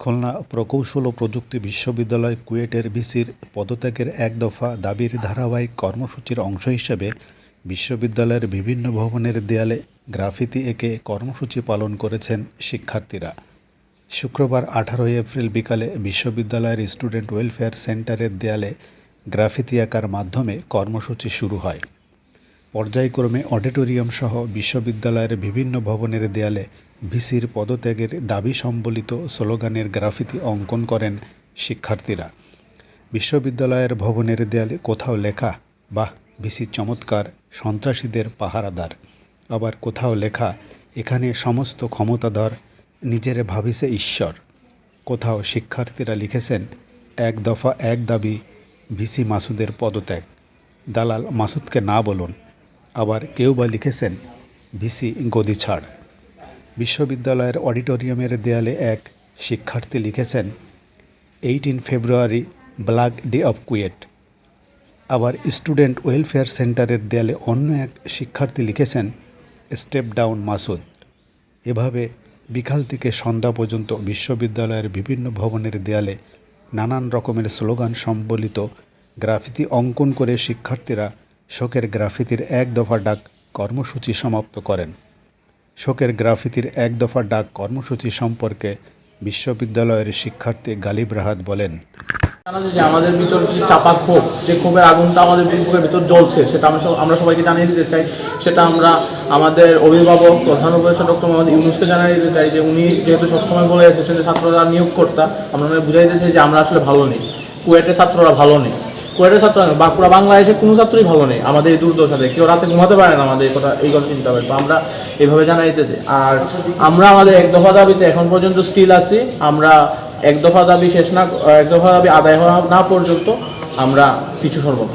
খুলনা প্রকৌশল ও প্রযুক্তি বিশ্ববিদ্যালয় কুয়েটের ভিসির পদত্যাগের এক দফা দাবির ধারাবাহিক কর্মসূচির অংশ হিসেবে বিশ্ববিদ্যালয়ের বিভিন্ন ভবনের দেয়ালে গ্রাফিতি এঁকে কর্মসূচি পালন করেছেন শিক্ষার্থীরা। শুক্রবার আঠারোই এপ্রিল বিকালে বিশ্ববিদ্যালয়ের স্টুডেন্ট ওয়েলফেয়ার সেন্টারের দেয়ালে গ্রাফিতি আঁকার মাধ্যমে কর্মসূচি শুরু হয়। পর্যায়ক্রমে অডিটোরিয়াম সহ বিশ্ববিদ্যালয়ের বিভিন্ন ভবনের দেয়ালে ভিসির পদত্যাগের দাবি সম্বলিত স্লোগানের গ্রাফিতি অঙ্কন করেন শিক্ষার্থীরা। বিশ্ববিদ্যালয়ের ভবনের দেয়ালে কোথাও লেখা, বাহ, ভিসি চমৎকার, সন্ত্রাসীদের পাহারাদার। আবার কোথাও লেখা, এখানে সমস্ত ক্ষমতাধর, নিজের ভাবিছে ঈশ্বর। কোথাও শিক্ষার্থীরা লিখেছেন, এক দফা এক দাবি, ভিসি মাসুদের পদত্যাগ। দালাল মাসুদকে না বলুন। আবার কেউ বা লিখেছেন, ভিসি গদি ছাড়। বিশ্ববিদ্যালয়ের অডিটোরিয়ামের দেয়ালে এক শিক্ষার্থী লিখেছেন eighteen February, black day of KUET. আবার স্টুডেন্ট ওয়েলফেয়ার সেন্টারের দেয়ালে অন্য এক শিক্ষার্থী লিখেছেন, স্টেপ ডাউন মাসুদ। এভাবে বিকাল থেকে সন্ধ্যা পর্যন্ত বিশ্ববিদ্যালয়ের বিভিন্ন ভবনের দেয়ালে নানান রকমের স্লোগান সম্বলিত গ্রাফিতি অঙ্কন করে শিক্ষার্থীরা শোকের গ্রাফিতির এক দফা ডাক কর্মসূচি সমাপ্ত করেন। শোকের গ্রাফিতির এক দফা ডাক কর্মসূচি সম্পর্কে বিশ্ববিদ্যালয়ের শিক্ষার্থী গালিব রাহাত বলেন যে আমাদের ভিতর যে চাপা ক্ষোভ, যে ক্ষোভের আগুনটা আমাদের বুকের ভিতর জ্বলছে, সেটা আমরা আমরা সবাইকে জানিয়ে দিতে চাই। সেটা আমরা আমাদের অভিভাবক, প্রধান উপদেষ্টা ডক্টর মোহাম্মদ ইউনুসকে জানিয়ে দিতে চাই যে উনি যেহেতু সবসময় বলে এসেছেন যে ছাত্ররা নিয়োগ কর্তা আমরা বুঝাই দিতে চাই যে আমরা আসলে ভালো নেই। কুয়েটের ছাত্ররা ভালো নেই। কুয়েটের ছাত্র বা পুরো বাংলাদেশের কোনো ছাত্রই ভালো নেই। আমাদের এই দুর্দশাতে কেউ রাতে ঘুমাতে পারে না আমাদের কথা, এই কথা চিন্তা করে। তো আমরা দিতে চাই। আর আমরা আমাদের এক দফা দাবিতে এখন পর্যন্ত স্টিল আছি। আমরা এক দফা দাবি শেষ না, এক দফা দাবি আদায় হওয়া না পর্যন্ত আমরা পিছু সরব না।